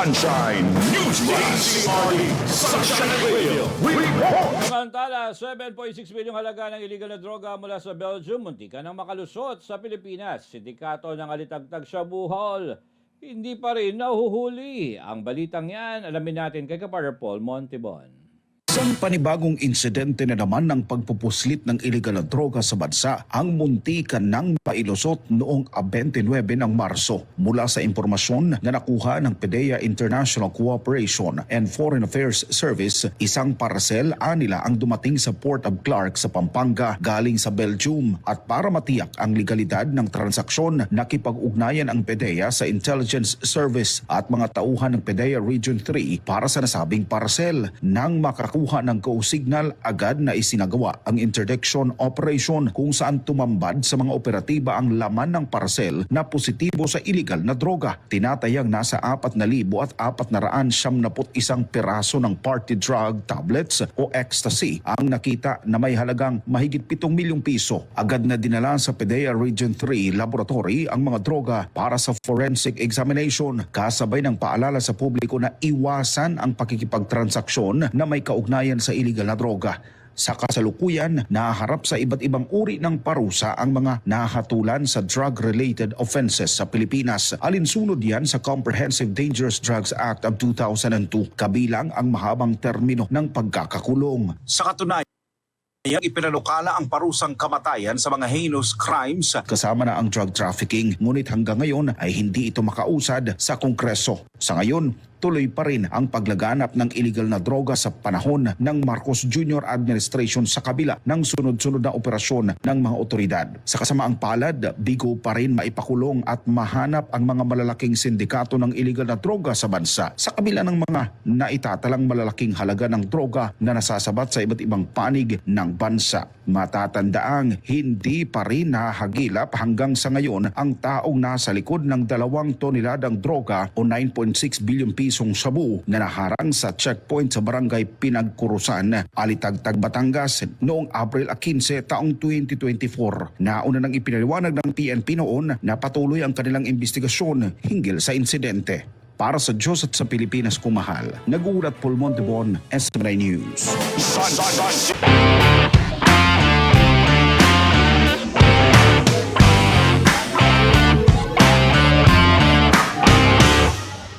Sunshine News Blast. Sunshine Radio. Report. Samantala, 7.6 bilyong halaga ng illegal na droga mula sa Belgium, muntika nang makalusot sa Pilipinas. Sindikato ng alitagtag sa Buhol. Hindi pa rin nahuhuli. Ang balitang yan, alamin natin kay Kapar Paul Montibon. Isang panibagong insidente na naman ng pagpupuslit ng iligal na droga sa bansa ang muntikan ng pailusot noong 29 ng Marso mula sa impormasyon na nakuha ng PDEA International Cooperation and Foreign Affairs Service isang parcel anila ang dumating sa Port of Clark sa Pampanga galing sa Belgium. At para matiyak ang legalidad ng transaksyon nakipag-ugnayan ang PDEA sa Intelligence Service at mga tauhan ng PDEA Region 3 para sa nasabing parcel nang makakuha ng go-signal agad na isinagawa ang interdiction operation kung saan tumambad sa mga operatiba ang laman ng parcel na positibo sa illegal na droga. Tinatayang nasa 4,000 at 471 piraso ng party drug tablets o ecstasy ang nakita na may halagang mahigit 7 milyong piso. Agad na dinala sa PDEA Region 3 Laboratory ang mga droga para sa forensic examination kasabay ng paalala sa publiko na iwasan ang pakikipagtransaksyon na may kaugnayan sa illegal na droga. Sa kasalukuyan, naharap sa iba't ibang uri ng parusa ang mga nahatulan sa drug-related offenses sa Pilipinas. Alinsunod yan sa Comprehensive Dangerous Drugs Act of 2002, kabilang ang mahabang termino ng pagkakakulong. Sa katunayan, Yang ipinalukala ang parusang kamatayan sa mga heinous crimes kasama na ang drug trafficking ngunit hanggang ngayon ay hindi ito makausad sa Kongreso. Sa ngayon, tuloy pa rin ang paglaganap ng illegal na droga sa panahon ng Marcos Jr. administration sa kabila ng sunod-sunod na operasyon ng mga otoridad. Sa kasamaang palad, bigo pa rin maipakulong at mahanap ang mga malalaking sindikato ng illegal na droga sa bansa sa kabila ng mga naitatalang malalaking halaga ng droga na nasasabat sa iba't ibang panig ng bansa. Matatandaang hindi pa rin nahagilap hanggang sa ngayon ang taong nasa likod ng dalawang toneladang droga o 9.6 billion pisong sabu na naharang sa checkpoint sa barangay Pinagkurusan, Alitagtag, Batangas noong Abril 15 taong 2024. Nauna nang ipinaliwanag ng PNP noon na patuloy ang kanilang investigasyon hinggil sa insidente. Para sa Diyos at sa Pilipinas kumahal, nag-uulat Paul Montebon, SMNI News. Sun, sun, sun.